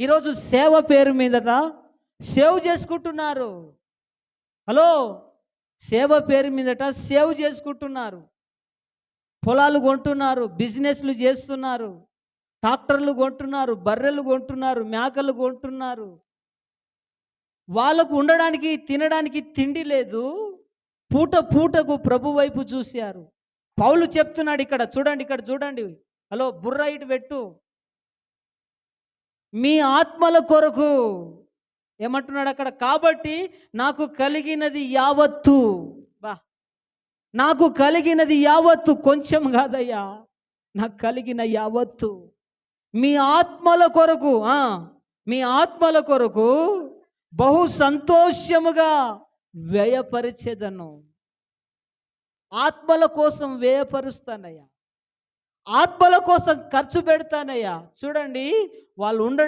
ఈరోజు సేవ పేరు మీదట సేవ్ చేసుకుంటున్నారు. హలో? సేవ పేరు మీదట సేవ్ చేసుకుంటున్నారు. పొలాలు కొంటున్నారు బిజినెస్లు చేస్తున్నారు ట్రాక్టర్లు కొంటున్నారు బర్రెలు కొంటున్నారు మేకలు కొంటున్నారు. వాళ్ళకు ఉండడానికి తినడానికి తిండి లేదు. పూట పూటకు ప్రభు వైపు చూశారు. పౌలు చెప్తున్నాడు ఇక్కడ చూడండి ఇక్కడ చూడండి. హలో బుర్ర ఇటు పెట్టు. మీ ఆత్మల కొరకు. ఏమంటున్నాడు అక్కడ? కాబట్టి నాకు కలిగినది యావత్తు. బా. నాకు కలిగినది యావత్తు కొంచెం కాదయ్యా. నాకు కలిగిన యావత్తు. మీ ఆత్మల కొరకు మీ ఆత్మల కొరకు బహు సంతోషముగా వ్యయపరిచేదను. ఆత్మల కోసం వ్యయపరుస్తానయ్యా. ఆత్మల కోసం ఖర్చు పెడతానయ్యా. చూడండి వాళ్ళు ఉండ